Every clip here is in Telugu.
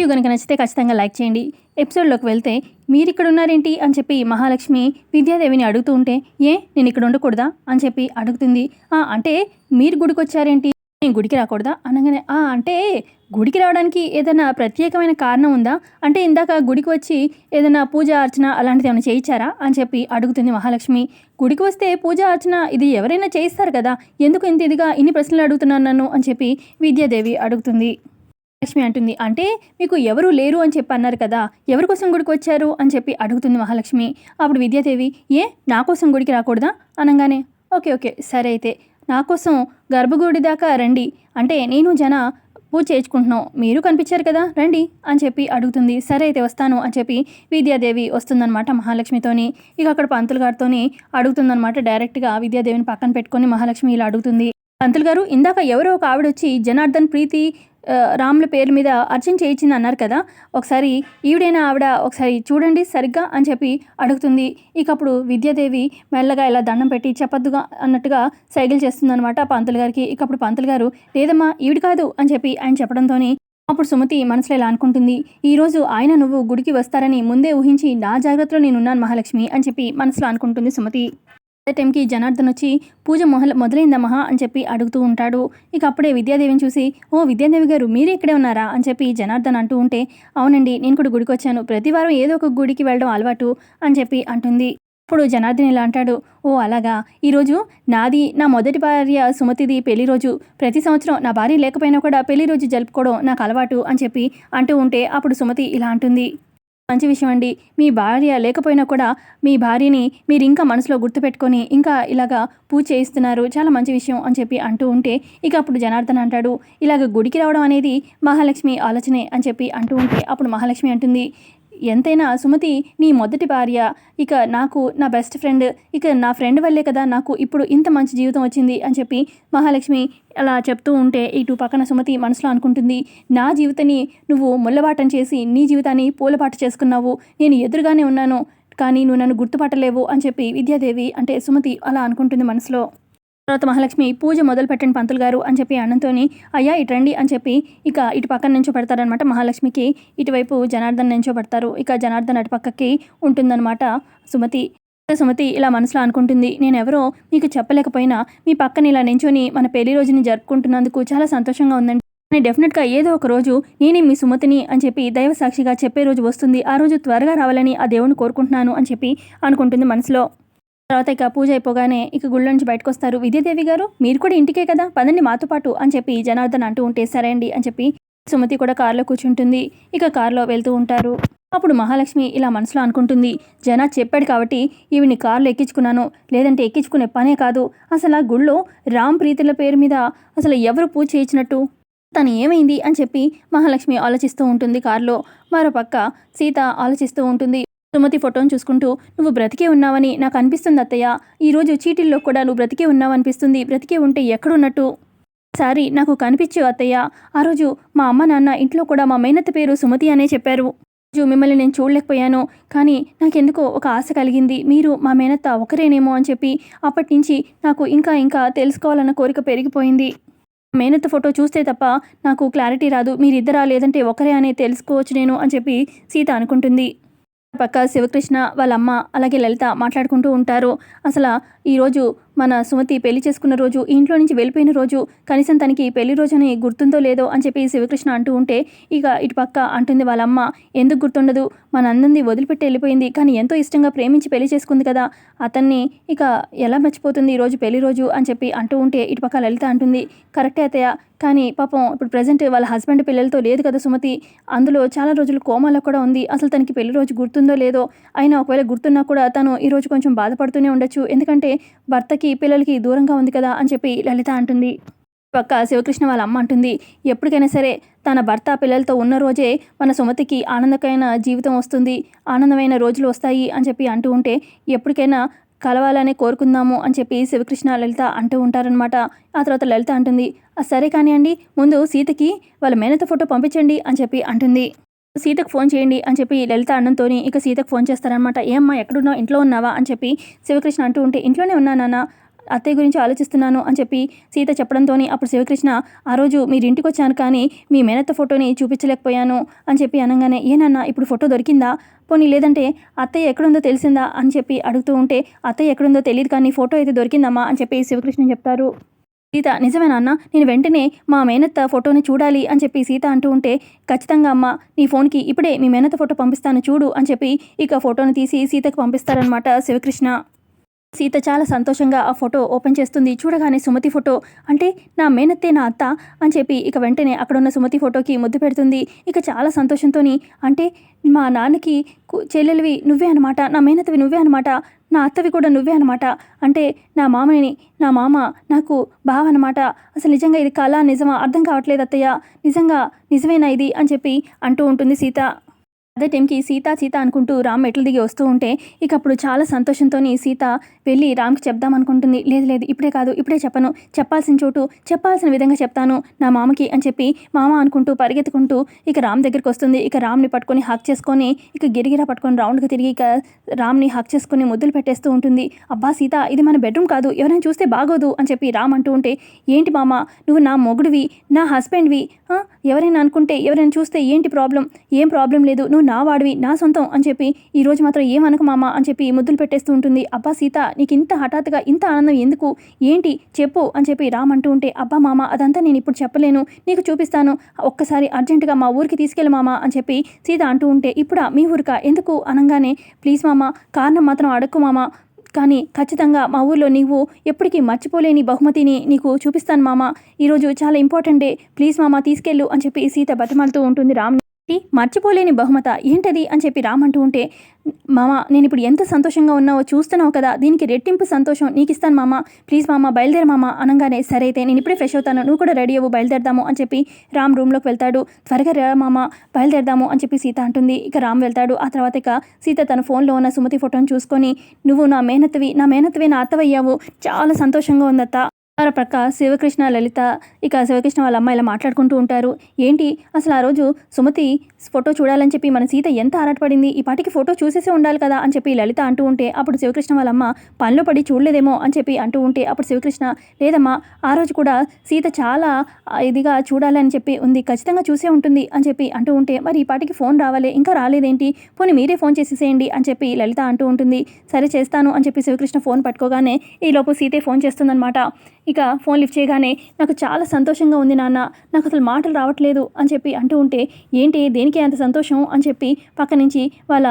వీడియో కనుక నచ్చితే ఖచ్చితంగా లైక్ చేయండి. ఎపిసోడ్లోకి వెళ్తే మీరు ఇక్కడ ఉన్నారేంటి అని చెప్పి మహాలక్ష్మి విద్యాదేవిని అడుగుతూ ఉంటే ఏ నేను ఇక్కడ ఉండకూడదా? అని చెప్పి అడుగుతుంది. "ఆ, అంటే మీరు గుడికి వచ్చారేంటి నేను గుడికి రాకూడదా? అనగానే "ఆ, అంటే గుడికి రావడానికి ఏదైనా ప్రత్యేకమైన కారణం ఉందా? అంటే ఇందాక గుడికి వచ్చి ఏదైనా పూజ అర్చన అలాంటిది ఏమైనా చేయించారా? అని చెప్పి అడుగుతుంది మహాలక్ష్మి. గుడికి వస్తే పూజ అర్చన ఇది ఎవరైనా చేయిస్తారు కదా? ఎందుకు ఇంత ఇదిగా ఇన్ని ప్రశ్నలు అడుగుతున్నాను నన్ను? అని చెప్పి విద్యాదేవి అడుగుతుంది. లక్ష్మి అంటుంది అంటే మీకు ఎవరు లేరు అని చెప్పి అన్నారు కదా ఎవరి కోసం గుడికి వచ్చారు? అని చెప్పి అడుగుతుంది మహాలక్ష్మి. అప్పుడు విద్యాదేవి ఏ నా కోసం గుడికి రాకూడదా? అనగానే ఓకే ఓకే సరే అయితే నా కోసం గర్భగుడి దాకా రండి. అంటే నేను జన పూజ చేయించుకుంటున్నాం. మీరు కనిపించారు కదా రండి అని చెప్పి అడుగుతుంది. సరే అయితే వస్తాను అని చెప్పి విద్యాదేవి వస్తుందన్నమాట మహాలక్ష్మితోని. ఇక అక్కడ పంతులు గారితోని అడుగుతుందన్నమాట డైరెక్ట్గా విద్యాదేవిని పక్కన పెట్టుకొని మహాలక్ష్మి ఇలా అడుగుతుంది. పంతులు గారు ఇందాక ఎవరో ఒక ఆవిడ వచ్చి జనార్దన్ ప్రీతి రాముల పేరు మీద అర్చన చేయించింది అన్నారు కదా. ఒకసారి ఈవిడైన ఆవిడ ఒకసారి చూడండి సరిగ్గా అని చెప్పి అడుగుతుంది. ఇక అప్పుడు విద్యాదేవి మెల్లగా ఇలా దండం పెట్టి చెప్పద్దుగా అన్నట్టుగా సైకిల్ చేస్తుందనమాట పంతులు గారికి. ఇక అప్పుడు పంతులు గారు లేదమ్మా ఈవిడ కాదు అని చెప్పి ఆయన చెప్పడంతో అప్పుడు సుమతి మనసులో ఇలా అనుకుంటుంది. ఈరోజు ఆయన నువ్వు గుడికి వస్తారని ముందే ఊహించి నా జాగ్రత్తలో నేనున్నాను మహాలక్ష్మి అని చెప్పి మనసులో అనుకుంటుంది సుమతి. అదే టైంకి జనార్దన్ వచ్చి పూజ మొహల్ మొదలైందా మహా అని చెప్పి అడుగుతూ ఉంటాడు. ఇక అప్పుడే విద్యాదేవిని చూసి ఓ విద్యాదేవి గారు మీరే ఇక్కడే ఉన్నారా? అని చెప్పి జనార్దన్ అంటూ ఉంటే అవునండి నేను కూడా గుడికి వచ్చాను. ప్రతి వారం ఏదో ఒక గుడికి వెళ్ళడం అలవాటు అని చెప్పి అంటుంది. ఇప్పుడు జనార్దన్ ఇలా అంటాడు ఓ అలాగా. ఈరోజు నాది నా మొదటి భార్య సుమతిది పెళ్ళి రోజు. ప్రతి సంవత్సరం నా భార్య లేకపోయినా కూడా పెళ్ళి రోజు జరుపుకోవడం నాకు అలవాటు అని చెప్పి అంటూ ఉంటే అప్పుడు సుమతి ఇలా అంటుంది. మంచి విషయం అండి. మీ భార్య లేకపోయినా కూడా మీ భార్యని మీరు ఇంకా మనసులో గుర్తుపెట్టుకొని ఇంకా ఇలాగా పూజ చేయిస్తున్నారు చాలా మంచి విషయం అని చెప్పి అంటూ ఉంటే ఇక అప్పుడు జనార్దన్ అంటాడు ఇలాగ గుడికి రావడం అనేది మహాలక్ష్మి ఆలోచనే అని చెప్పి అంటూ ఉంటే అప్పుడు మహాలక్ష్మి అంటుంది ఎంతైనా సుమతి నీ మొదటి భార్య. ఇక నాకు నా బెస్ట్ ఫ్రెండ్ ఇక నా ఫ్రెండ్ వల్లే కదా నాకు ఇప్పుడు ఇంత మంచి జీవితం వచ్చింది అని చెప్పి మహాలక్ష్మి అలా చెప్తూ ఉంటే ఇటు పక్కన సుమతి మనసులో అనుకుంటుంది. నా జీవితాన్ని నువ్వు ముళ్ళబాటం చేసి నీ జీవితాన్ని పూలబాట చేసుకున్నావు. నేను ఎదురుగానే ఉన్నాను. కానీ నువ్వు నన్ను గుర్తుపట్టలేవు అని చెప్పి విద్యాదేవి అంటే సుమతి అలా అనుకుంటుంది మనసులో. తర్వాత మహాలక్ష్మి పూజ మొదలు పెట్టండి పంతులు గారు అని చెప్పి అన్నంతోని అయ్యా ఇటు రండి అని చెప్పి ఇక ఇటు పక్కన నుంచో పెడతారనమాట మహాలక్ష్మికి. ఇటువైపు జనార్దన్ నుంచో పెడతారు ఇక జనార్దన్ అటు పక్కకి ఉంటుందన్నమాట సుమతి. సుమతి ఇలా మనసులో అనుకుంటుంది. నేను ఎవరో మీకు చెప్పలేకపోయినా మీ పక్కన ఇలా నించొని మన పెళ్ళి రోజుని జరుపుకుంటున్నందుకు చాలా సంతోషంగా ఉందండి. కానీ డెఫినెట్గా ఏదో ఒక రోజు నేనే మీ సుమతిని అని చెప్పి దైవ సాక్షిగా చెప్పే రోజు వస్తుంది. ఆ రోజు త్వరగా రావాలని ఆ దేవుని కోరుకుంటున్నాను అని చెప్పి అనుకుంటుంది మనసులో. తర్వాత ఇక పూజ అయిపోగానే ఇక గుళ్ళ నుంచి బయటకు వస్తారు విద్యాదేవి గారు మీరు కూడా ఇంటికే కదా పదండి మాతో పాటు అని చెప్పి జనార్దన్ అంటూ ఉంటే సరే అండి అని చెప్పి సుమతి కూడా కారులో కూర్చుంటుంది. ఇక కారులో వెళ్తూ ఉంటారు. అప్పుడు మహాలక్ష్మి ఇలా మనసులో అనుకుంటుంది జనా చెప్పాడు కాబట్టి ఈవిని కారులో ఎక్కించుకున్నాను. లేదంటే ఎక్కించుకునే పనే కాదు. అసలు ఆ గుళ్ళో రామ్ ప్రీతుల పేరు మీద అసలు ఎవరు పూజ చేయించినట్టు? తను ఏమైంది? అని చెప్పి మహాలక్ష్మి ఆలోచిస్తూ ఉంటుంది కారులో. మరోపక్క సీత ఆలోచిస్తూ ఉంటుంది సుమతి ఫోటోను చూసుకుంటూ నువ్వు బ్రతికే ఉన్నావని నాకు అనిపిస్తుంది అత్తయ్య. ఈరోజు చీటిల్లో కూడా నువ్వు బ్రతికే ఉన్నావనిపిస్తుంది బ్రతికే ఉంటే ఎక్కడున్నట్టు? సారీ నాకు కనిపించు అత్తయ్య. ఆ రోజు మా అమ్మ నాన్న ఇంట్లో కూడా మా మేనత్త పేరు సుమతి అనే చెప్పారు. రోజు మిమ్మల్ని నేను చూడలేకపోయాను. కానీ నాకెందుకో ఒక ఆశ కలిగింది. మీరు మా మేనత్త ఒకరేనేమో అని చెప్పి అప్పటి నుంచి నాకు ఇంకా ఇంకా తెలుసుకోవాలన్న కోరిక పెరిగిపోయింది. మేనత్త ఫోటో చూస్తే తప్ప నాకు క్లారిటీ రాదు. మీరిద్దరా లేదంటే ఒకరే అనే తెలుసుకోవచ్చు నేను అని చెప్పి సీత అనుకుంటుంది. పక్క శివకృష్ణ వాళ్ళ అమ్మ అలాగే లలిత మాట్లాడుకుంటూ ఉంటారు. అసలు ఈరోజు మన సుమతి పెళ్ళి చేసుకున్న రోజు ఇంట్లో నుంచి వెళ్ళిపోయిన రోజు కనీసం తనకి పెళ్ళి రోజుని గుర్తుందో లేదో అని చెప్పి శివకృష్ణ అంటూ ఉంటే ఇక ఇటు పక్క అంటుంది వాళ్ళ అమ్మ ఎందుకు గుర్తుండదు? మన అందరినీ వదిలిపెట్టి వెళ్ళిపోయింది కానీ ఎంతో ఇష్టంగా ప్రేమించి పెళ్ళి చేసుకుంది కదా. అతన్ని ఇక ఎలా మర్చిపోతుంది ఈరోజు పెళ్ళి రోజు? అని చెప్పి అంటూ ఉంటే ఇటు పక్క లలిత అంటుంది కరెక్టే అతయ్య కానీ పాపం ఇప్పుడు ప్రజెంట్ వాళ్ళ హస్బెండ్ పిల్లలతో లేదు కదా సుమతి. అందులో చాలా రోజులు కోమాలో కూడా ఉంది. అసలు తనకి పెళ్ళి రోజు గుర్తుందో లేదో అయినా ఒకవేళ గుర్తున్నా కూడా తను ఈరోజు కొంచెం బాధపడుతూనే ఉండొచ్చు. ఎందుకంటే భర్తకి పిల్లలకి దూరంగా ఉంది కదా అని చెప్పి లలిత అంటుంది. పక్క శివకృష్ణ వాళ్ళ అమ్మ అంటుంది. ఎప్పటికైనా సరే తన భర్త పిల్లలతో ఉన్న రోజే మన సుమతికి ఆనందకరమైన జీవితం వస్తుంది. ఆనందమైన రోజులు వస్తాయి అని చెప్పి అంటూ ఉంటే ఎప్పటికైనా కలవాలనే కోరుకుందాము అని చెప్పి శివకృష్ణ లలిత అంటూ ఉంటారనమాట ఆ తర్వాత లలిత అంటుంది సరే కానివ్వండి ముందు సీతకి వాళ్ళ మేనత ఫోటో పంపించండి అని చెప్పి అంటుంది. సీతకు ఫోన్ చేయండి అని చెప్పి లలిత అన్నంతోని ఇక సీతకు ఫోన్ చేస్తారనమాట ఏమ్మా ఎక్కడున్నావు? ఇంట్లో ఉన్నావా? అని చెప్పి శివకృష్ణ అంటూ ఉంటే ఇంట్లోనే ఉన్నా నాన్న అత్తయ్య గురించి ఆలోచిస్తున్నాను అని చెప్పి సీత చెప్పడంతో అప్పుడు శివకృష్ణ ఆ రోజు మీరు ఇంటికి వచ్చాను కానీ మీ మేనత్త ఫోటోని చూపించలేకపోయాను అని చెప్పి అనగానే ఏనన్నా ఇప్పుడు ఫోటో దొరికిందా? పోనీ లేదంటే అత్తయ్య ఎక్కడుందో తెలిసిందా? అని చెప్పి అడుగుతూ ఉంటే అత్తయ్య ఎక్కడుందో తెలియదు కానీ ఫోటో అయితే దొరికిందమ్మా అని చెప్పి శివకృష్ణ చెప్తారు. సీత నిజమేనా అన్న నేను వెంటనే మా మేనత్త ఫోటోని చూడాలి అని చెప్పి సీత అంటూ ఉంటే ఖచ్చితంగా అమ్మ నీ ఫోన్కి ఇప్పుడే మీ మేనత్త ఫోటో పంపిస్తాను చూడు అని చెప్పి ఇక ఫోటోని తీసి సీతకు పంపిస్తారనమాట శివకృష్ణ. సీత చాలా సంతోషంగా ఆ ఫోటో ఓపెన్ చేస్తుంది. చూడగానే సుమతి ఫోటో అంటే నా మేనత్తే నా అత్త అని చెప్పి ఇక వెంటనే అక్కడున్న సుమతి ఫోటోకి ముద్దు పెడుతుంది. ఇక చాలా సంతోషంతో అంటే మా నాన్నకి చెల్లెలివి నువ్వే అనమాట నా మేనత్తవి నువ్వే అనమాట నా అత్తవి కూడా నువ్వే అనమాట అంటే నా మామని నా మామ నాకు బావ అనమాట అసలు నిజంగా ఇది కళ నిజమా? అర్థం కావట్లేదు అత్తయ్య. నిజంగా నిజమేనా ఇది? అని చెప్పి అంటూ ఉంటుంది సీత. అదే టైంకి సీత సీత అనుకుంటూ రామ్ మెట్లు దిగి వస్తూ ఉంటే ఇక అప్పుడు చాలా సంతోషంతో సీత వెళ్ళి రామ్కి చెప్దాం అనుకుంటుంది. లేదు లేదు ఇప్పుడే కాదు ఇప్పుడే చెప్పను. చెప్పాల్సిన చోటు చెప్పాల్సిన విధంగా చెప్తాను నా మామకి అని చెప్పి మామ అనుకుంటూ పరిగెత్తుకుంటూ ఇక రామ్ దగ్గరికి వస్తుంది. ఇక రామ్ని పట్టుకొని హక్ చేసుకొని ఇక గిరిగిరా పట్టుకొని రౌండ్కి తిరిగి ఇక రామ్ని హక్ చేసుకొని ముద్దులు పెట్టేస్తూ ఉంటుంది. అబ్బా సీత ఇది మన బెడ్రూమ్ కాదు ఎవరైనా చూస్తే బాగోదు అని చెప్పి రామ్ అంటూ ఉంటే ఏంటి మామ నువ్వు నా మొగుడివి నా హస్బెండ్వి ఎవరైనా అనుకుంటే ఎవరైనా చూస్తే ఏంటి ప్రాబ్లం? ఏం ప్రాబ్లం లేదు. నువ్వు నా వాడివి నా సొంతం అని చెప్పి ఈ రోజు మాత్రం ఏమనకు మామ అని చెప్పి ముద్దులు పెట్టేస్తూ ఉంటుంది. అబ్బా సీత నీకు ఇంత హఠాత్తుగా ఇంత ఆనందం ఎందుకు? ఏంటి? చెప్పు అని చెప్పి రామ్ అంటూ ఉంటే అబ్బా మామ అదంతా నేను ఇప్పుడు చెప్పలేను. నీకు చూపిస్తాను. ఒక్కసారి అర్జెంటుగా మా ఊరికి తీసుకెళ్ళి మామ అని చెప్పి సీత అంటూ ఉంటే ఇప్పుడా మీ ఊరికా? ఎందుకు? అనగానే ప్లీజ్ మామ కారణం మాత్రం అడక్కు మామ. కానీ ఖచ్చితంగా మా ఊర్లో నీవు ఎప్పటికీ మర్చిపోలేని బహుమతిని నీకు చూపిస్తాను మామ. ఈరోజు చాలా ఇంపార్టెంట్. డే ప్లీజ్ మామ తీసుకెళ్ళు అని చెప్పి సీత బతిమాలుతూ ఉంటుంది రామ్ మర్చిపోలేని బహుమత ఏంటది అని చెప్పి రామ్ అంటూ ఉంటే మామ నేను ఇప్పుడు ఎంత సంతోషంగా ఉన్నావో చూస్తున్నావు కదా దీనికి రెట్టింపు సంతోషం నీకు ఇస్తాను మామ. ప్లీజ్ మామ బయలుదేరు మామ. అనగానే సరే అయితే నేను ఇప్పుడే ఫ్రెష్ అవుతాను. నువ్వు కూడా రెడీ అవ్వు బయలుదేరదాము అని చెప్పి రామ్ రూమ్లోకి వెళ్తాడు. త్వరగా రా మామ బయలుదేరదాము అని చెప్పి సీత అంటుంది. ఇక రామ్ వెళ్తాడు. ఆ తర్వాత ఇక సీత తన ఫోన్లో ఉన్న సుమతి ఫోటోని చూసుకొని నువ్వు నా మేనత్వి నా మేనత్వి నా అత్తవయ్యావు. చాలా సంతోషంగా ఉందత్త. ఆ ప్రక్క శివకృష్ణ లలిత ఇక శివకృష్ణ వాళ్ళ అమ్మ ఇలా మాట్లాడుకుంటూ ఉంటారు. ఏంటి? అసలు ఆ రోజు సుమతి ఫోటో చూడాలని చెప్పి మన సీత ఎంత ఆరాటపడింది? ఈ పాటికి ఫోటో చూసేసే ఉండాలి కదా అని చెప్పి లలిత అంటూ ఉంటే అప్పుడు శివకృష్ణ వాళ్ళ అమ్మ పనిలో పడి చూడలేదేమో అని చెప్పి అంటూ ఉంటే అప్పుడు శివకృష్ణ లేదమ్మా ఆ రోజు కూడా సీత చాలా ఇదిగా చూడాలని చెప్పి ఉంది ఖచ్చితంగా చూసే ఉంటుంది అని చెప్పి అంటూ ఉంటే మరి ఈ పాటికి ఫోన్ రావాలి ఇంకా రాలేదేంటి? పోనీ మీరే ఫోన్ చేసేసేయండి అని చెప్పి లలిత అంటూ ఉంటుంది. సరే చేస్తాను అని చెప్పి శివకృష్ణ ఫోన్ పట్టుకోగానే ఈలోపు సీతే ఫోన్ చేస్తుందనమాట ఇక ఫోన్ లిఫ్ట్ చేయగానే నాకు చాలా సంతోషంగా ఉంది నాన్న నాకు అసలు మాటలు రావట్లేదు అని చెప్పి అంటూ ఉంటే ఏంటి దేనికి అంత సంతోషం అని చెప్పి పక్క నుంచి వాళ్ళ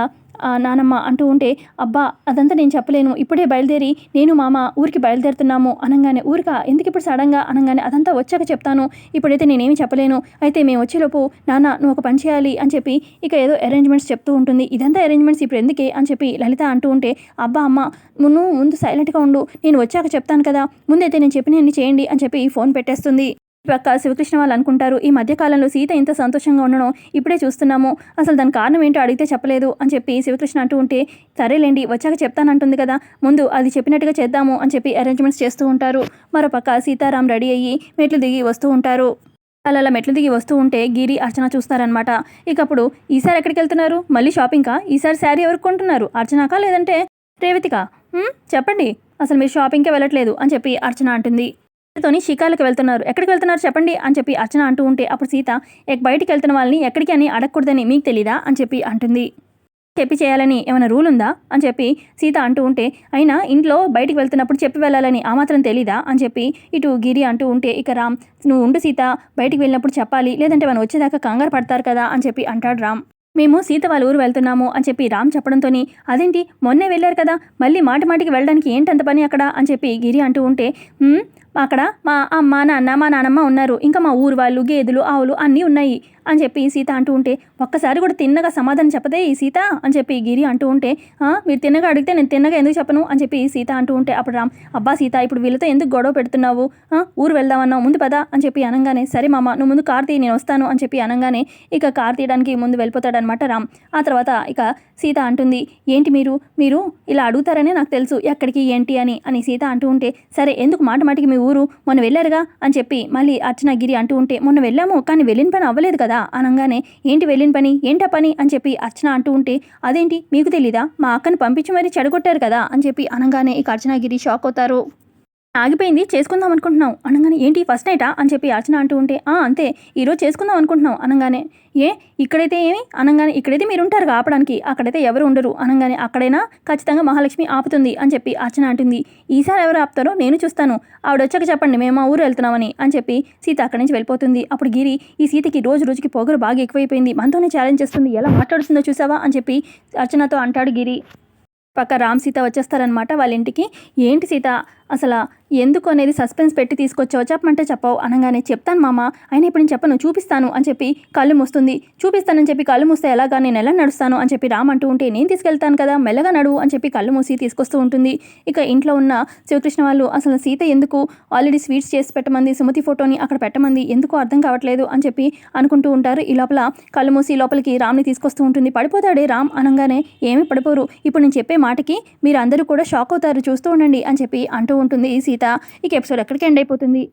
నానమ్మ అంటూ ఉంటే అబ్బా అదంతా నేను చెప్పలేను. ఇప్పుడే బయలుదేరి నేను మామ ఊరికి బయలుదేరుతున్నాము అనగానే ఊరికా? ఎందుకు ఇప్పుడు సడన్గా అనగానే అదంతా వచ్చాక చెప్తాను. ఇప్పుడైతే నేనేమి చెప్పలేను. అయితే మేము వచ్చేలోపు నాన్న నువ్వు ఒక పని చేయాలి అని చెప్పి ఇక ఏదో అరేంజ్మెంట్స్ చెప్తూ ఉంటుంది. ఇదంతా అరేంజ్మెంట్స్ ఇప్పుడు ఎందుకే అని చెప్పి లలిత అంటూ ఉంటే అబ్బా అమ్మ నువ్వు ముందు సైలెంట్గా ఉండు. నేను వచ్చాక చెప్తాను కదా. ముందైతే నేను చెప్పిన చేయండి అని చెప్పి ఫోన్ పెట్టేస్తుంది. శివకృష్ణ వాళ్ళు అనుకుంటారు ఈ మధ్యకాలంలో సీత ఇంత సంతోషంగా ఉండడం ఇప్పుడే చూస్తున్నాము. అసలు దాని కారణం ఏంటో అడిగితే చెప్పలేదు అని చెప్పి శివకృష్ణ అంటూ ఉంటే సరేలేండి వచ్చాక చెప్తానంటుంది కదా ముందు అది చెప్పినట్టుగా చేద్దాము అని చెప్పి అరేంజ్మెంట్స్ చేస్తూ ఉంటారు. మరోపక్క సీతారాం రెడీ అయ్యి మెట్లు దిగి వస్తూ ఉంటారు. అలా అలా మెట్లు దిగి వస్తూ ఉంటే గిరి అర్చన చూస్తారనమాట ఇక అప్పుడు ఈసారి ఎక్కడికి వెళ్తున్నారు? మళ్ళీ షాపింగ్కా ఈసారి శారీ ఎవరికి కొంటున్నారు? అర్చనాకా లేదంటే రేవతికా? చెప్పండి అసలు మీరు షాపింగ్కే వెళ్ళట్లేదు అని చెప్పి అర్చన అంటుంది. తోని షికార్లకు వెళ్తున్నారు. ఎక్కడికి వెళ్తున్నారు చెప్పండి అని చెప్పి అర్చన అంటూ ఉంటే అప్పుడు సీత "ఎక్ బయటికి వెళ్తున్న వాళ్ళని ఎక్కడికి అని అడగకూడదని మీకు తెలీదా? అని చెప్పి అంటుంది. చెప్పి చేయాలని ఏమైనా రూల్ ఉందా? అని చెప్పి సీత అంటూ ఉంటే అయినా ఇంట్లో బయటికి వెళ్తున్నప్పుడు చెప్పి వెళ్ళాలని ఆ మాత్రం తెలీదా? అని చెప్పి ఇటు గిరి అంటూ ఉంటే ఇక రామ్ నువ్వు ఉండు సీత బయటికి వెళ్ళినప్పుడు చెప్పాలి. లేదంటే మనం వచ్చేదాకా కంగారు పడతారు కదా? అని చెప్పి అంటాడు రామ్. మేము సీత వాళ్ళ ఊరు వెళ్తున్నాము అని చెప్పి రామ్ చెప్పడంతోని అదేంటి? మొన్నే వెళ్ళారు కదా మళ్ళీ మాటి మాటికి వెళ్ళడానికి ఏంటంత పని అక్కడ? అని చెప్పి గిరి అంటూ ఉంటే అక్కడ మా అమ్మ నాన్న మా నానమ్మ ఉన్నారు. ఇంకా మా ఊరు వాళ్ళు గేదెలు ఆవులు అన్నీ ఉన్నాయి అని చెప్పి సీత అంటూ ఉంటే ఒక్కసారి కూడా తిన్నగా సమాధానం చెప్పదే ఈ సీత అని చెప్పి గిరి అంటూ ఉంటే మీరు తిన్నగా అడిగితే నేను తిన్నగా ఎందుకు చెప్పను? అని చెప్పి సీత అంటూ ఉంటే అప్పుడు రామ్ అబ్బా సీత ఇప్పుడు వీళ్ళతో ఎందుకు గొడవ పెడుతున్నావు? ఊరు వెళ్దామన్నావు ముందు పదా అని చెప్పి అనగానే సరే మామ నువ్వు ముందు కార్ తీ నేను వస్తాను అని చెప్పి అనగానే ఇక కార్ తీయడానికి ముందు వెళ్ళిపోతాడనమాట రామ్. ఆ తర్వాత ఇక సీత అంటుంది ఏంటి మీరు? మీరు ఇలా అడుగుతారనే నాకు తెలుసు. ఎక్కడికి ఏంటి అని? అని సీత అంటూ ఉంటే సరే ఎందుకు మాట మాటికి మీ ఊరు? మొన్న వెళ్ళారుగా? అని చెప్పి మళ్ళీ అర్చన గిరి అంటూ ఉంటే మొన్న వెళ్ళాము కానీ వెళ్ళిన పని అవ్వలేదు కదా? అనగానే ఏంటి వెళ్ళిన పని? ఏంటా పని? అని చెప్పి అర్చన అంటూ ఉంటే అదేంటి? మీకు తెలీదా? మా అక్కని పంపించి మరీ చెడగొట్టారు కదా? అని చెప్పి అనగానే ఇక అర్చన గిరి షాక్ అవుతారు. ఆగిపోయింది చేసుకుందాం అనుకుంటున్నాం అనగానే ఏంటి ఫస్ట్ నైటా? అని చెప్పి అర్చన అంటూ ఉంటే ఆ అంతే ఈరోజు చేసుకుందాం అనుకుంటున్నాం అనగానే ఏ ఇక్కడైతే ఏమి? అనగానే ఇక్కడైతే మీరు ఉంటారు ఆపడానికి అక్కడైతే ఎవరు ఉండరు. అనగానే అక్కడైనా ఖచ్చితంగా మహాలక్ష్మి ఆపుతుంది అని చెప్పి అర్చన అంటుంది. ఈసారి ఎవరు ఆపుతారో నేను చూస్తాను. ఆవిడ వచ్చాక చెప్పండి మేము మా ఊరు వెళ్తున్నామని అని చెప్పి సీత అక్కడి నుంచి వెళ్ళిపోతుంది. అప్పుడు గిరి ఈ సీతకి రోజు రోజుకి పొగరు బాగా ఎక్కువైపోయింది. మనతోనే ఛాలెంజ్ చేస్తుంది. ఎలా మాట్లాడుతుందో చూసావా? అని చెప్పి అర్చనతో అంటాడు గిరి. పక్క రామ్ సీత వచ్చేస్తారనమాట వాళ్ళ ఇంటికి. ఏంటి సీత అసలు ఎందుకు అనేది సస్పెన్స్ పెట్టి తీసుకొచ్చావు చెప్పమంటే చెప్పవు. అనగానే చెప్తాను మామ అయినా ఇప్పుడు నేను చెప్పను చూపిస్తాను అని చెప్పి కళ్ళు మూస్తుంది. చూపిస్తానని చెప్పి కళ్ళు మూస్తే ఎలాగా నేను ఎలా నడుస్తాను అని చెప్పి రామ్ అంటూ ఉంటే నేను తీసుకెళ్తాను కదా మెల్లగా నడువు అని చెప్పి కళ్ళు మూసి తీసుకొస్తూ ఉంటుంది. ఇక ఇంట్లో ఉన్న శివకృష్ణ వాళ్ళు అసలు సీత ఎందుకు ఆల్రెడీ స్వీట్స్ చేసి పెట్టమంది సుమతి ఫోటోని అక్కడ పెట్టమంది ఎందుకు అర్థం కావట్లేదు అని చెప్పి అనుకుంటూ ఉంటారు. ఈ లోపల కళ్ళు మూసి లోపలికి రామ్ని తీసుకొస్తూ ఉంటుంది. పడిపోతాడే రామ్ అనగానే ఏమీ పడిపోరు. ఇప్పుడు నేను చెప్పే మాటకి మీరు అందరూ కూడా షాక్ అవుతారు చూస్తూ ఉండండి అని చెప్పి అంటూ ఉంటుంది. ఈ సీత ఇక ఎపిసోడ్ ఎక్కడికి ఎండ్ అయిపోతుంది?